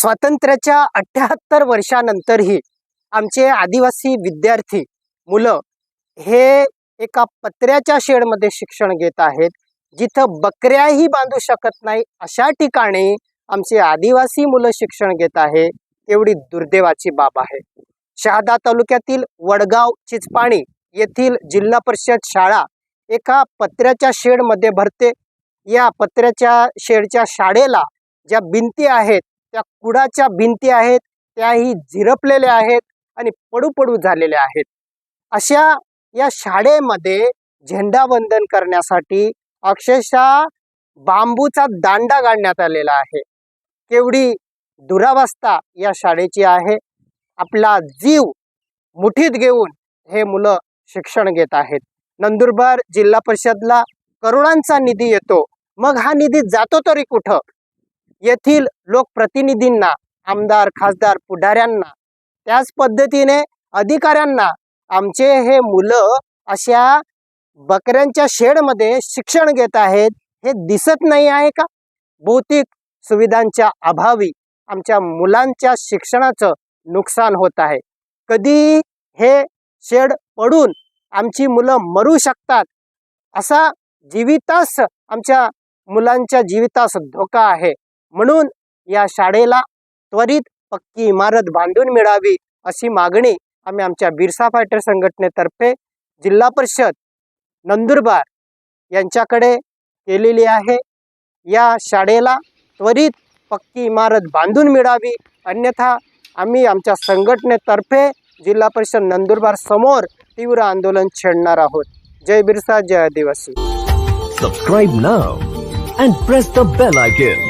स्वातंत्र्याच्या अठ्ठ्याहत्तर वर्षानंतरही आमचे आदिवासी विद्यार्थी मुलं हे एका पत्र्याच्या शेडमध्ये शिक्षण घेत आहेत जिथं बकऱ्याही बांधू शकत नाही अशा ठिकाणी आमचे आदिवासी मुलं शिक्षण घेत आहे एवढी दुर्दैवाची बाब आहे. शहादा तालुक्यातील वडगाव चिचपाणी येथील जिल्हा परिषद शाळा एका पत्र्याच्या शेडमध्ये भरते. या पत्र्याच्या शेडच्या शाळेला ज्या भिंती आहेत त्या कुडाच्या भिंती आहेत त्याही झिरपलेल्या आहेत आणि पडू पडू झालेल्या आहेत. अशा या शाळेमध्ये झेंडावंदन करण्यासाठी अक्षरशः बांबूचा दांडा गाडण्यात आलेला आहे. केवढी दुरावस्था या शाळेची आहे. आपला जीव मुठीत घेऊन हे मुलं शिक्षण घेत आहेत. नंदुरबार जिल्हा परिषदला करोडांचा निधी येतो. मग हा निधी जातो तरी कुठं? येथील लोकप्रतिनिधींना आमदार खासदार पुढाऱ्यांना त्याच पद्धतीने अधिकाऱ्यांना आमचे हे मुलं अशा बकऱ्यांच्या शेडमध्ये शिक्षण घेत आहेत हे दिसत नाही आहे का? भौतिक सुविधांच्या अभावी आमच्या मुलांच्या शिक्षणाचं नुकसान होत आहे. कधी हे शेड पडून आमची मुलं मरू शकतात असा जीवितास आमच्या मुलांच्या जीवितास धोका आहे. म्हणून या शाळेला त्वरित पक्की इमारत बांधून मिळावी अशी मागणी आम्ही आमच्या बिरसा फायटर संघटनेतर्फे जिल्हा परिषद नंदुरबार यांच्याकडे केलेली आहे. या शाळेला त्वरित पक्की इमारत बांधून मिळावी. अन्यथा आम्ही आमच्या संघटनेतर्फे जिल्हा परिषद नंदुरबार समोर तीव्र आंदोलन छेडणार आहोत. जय बिरसा जय आदिवासी. Subscribe now and press the bell icon.